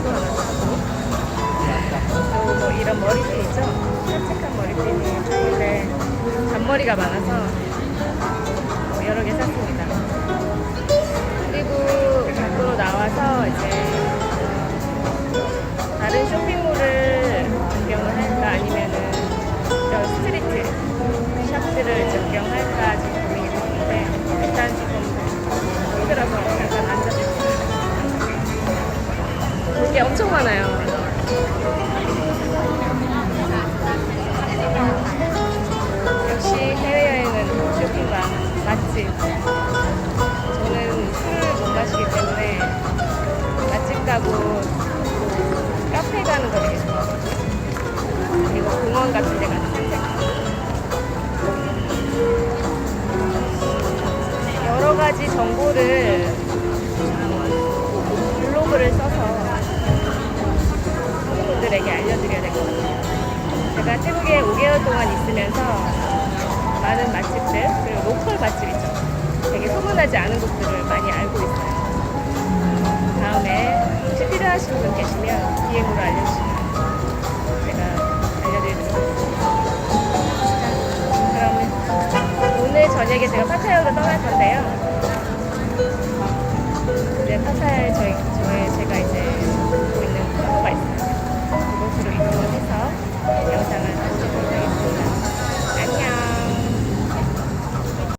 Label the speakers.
Speaker 1: 색깔도 또뭐 이런 머리핀 있죠? 깜찍한 머리핀이 좋은데 잔머리가 많아서 뭐 여러 개 샀습니다. 그리고 밖으로 나와서 이제 어, 다른 쇼핑몰을 구경을 할까 아니면은 스트리트 샵들을 이제 구경할까 게 엄청 많아요. 역시 해외여행은 쇼핑과 맛집. 저는 술을 못 마시기 때문에 맛집 가고 또 카페 가는 거 되게 좋아하거든요. 그리고 공원 같은 데 가서 산책. 여러 가지 정보를 제가 태국에 5개월 동안 있으면서 많은 맛집들, 그리고 로컬 맛집 있죠. 되게 소문나지 않은 곳들을 많이 알고 있어요. 다음에 혹시 필요하신 분 계시면 DM으로 알려주시면 제가 알려드리겠습니다. 그러면 오늘 저녁에 제가 파타야로 떠날 건데